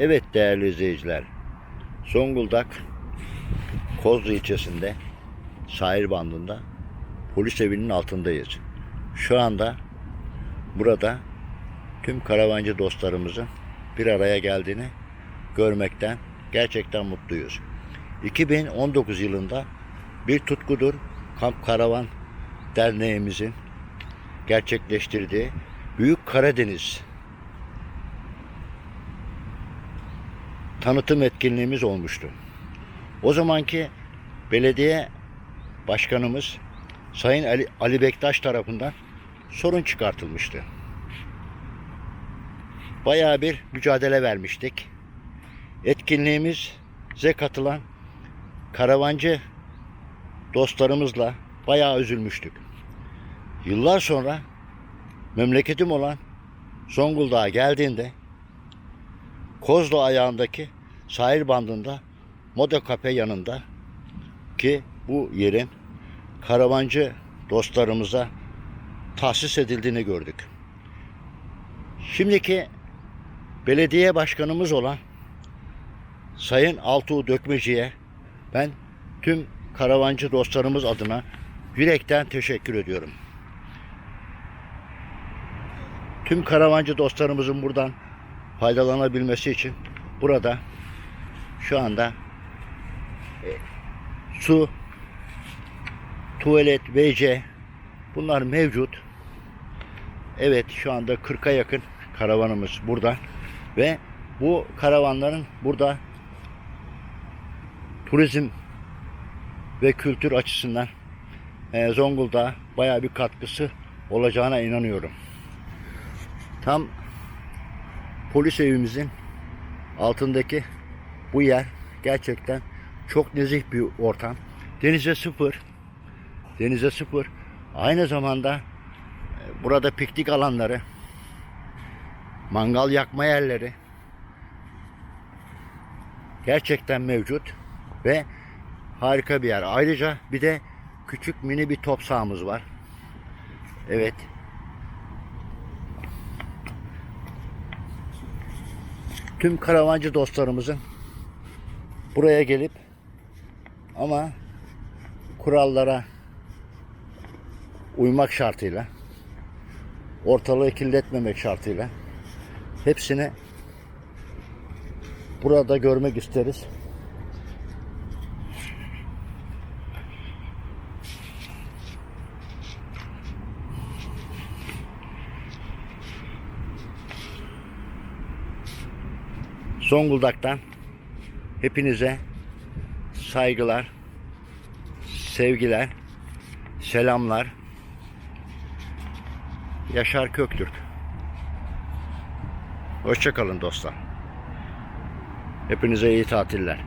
Evet değerli izleyiciler. Zonguldak Kozlu ilçesinde sahil bandında polis evinin altındayız. Şu anda burada tüm karavancı dostlarımızın bir araya geldiğini görmekten gerçekten mutluyuz. 2019 yılında bir tutkudur Kamp Karavan Derneğimizin gerçekleştirdiği Büyük Karadeniz tanıtım etkinliğimiz olmuştu. O zamanki belediye başkanımız Sayın Ali, Ali Bektaş tarafından sorun çıkartılmıştı. Bayağı bir mücadele vermiştik. Etkinliğimize katılan karavancı dostlarımızla bayağı üzülmüştük. Yıllar sonra memleketim olan Zonguldak'a geldiğinde Kozlu ayağındaki sahil bandında Moda Kafe yanında ki bu yerin karavancı dostlarımıza tahsis edildiğini gördük. Şimdiki belediye başkanımız olan Sayın Altuğ Dökmeci'ye ben tüm karavancı dostlarımız adına yürekten teşekkür ediyorum. Tüm karavancı dostlarımızın buradan faydalanabilmesi için burada şu anda e, su, tuvalet, WC bunlar mevcut. Evet şu anda 40'a yakın karavanımız burada ve bu karavanların burada turizm ve kültür açısından e, Zonguldak'a bayağı bir katkısı olacağına inanıyorum. Tam polis evimizin altındaki bu yer gerçekten çok nezih bir ortam. Denize sıfır. Denize sıfır. Aynı zamanda e, burada piknik alanları, mangal yakma yerleri gerçekten mevcut ve harika bir yer. Ayrıca bir de küçük mini bir top sahamız var. Evet. Tüm karavancı dostlarımızın buraya gelip ama kurallara uymak şartıyla ortalığı kirletmemek şartıyla hepsini burada görmek isteriz. Zonguldak'tan hepinize saygılar, sevgiler, selamlar. Yaşar Köktürk. Hoşçakalın dostlar. Hepinize iyi tatiller.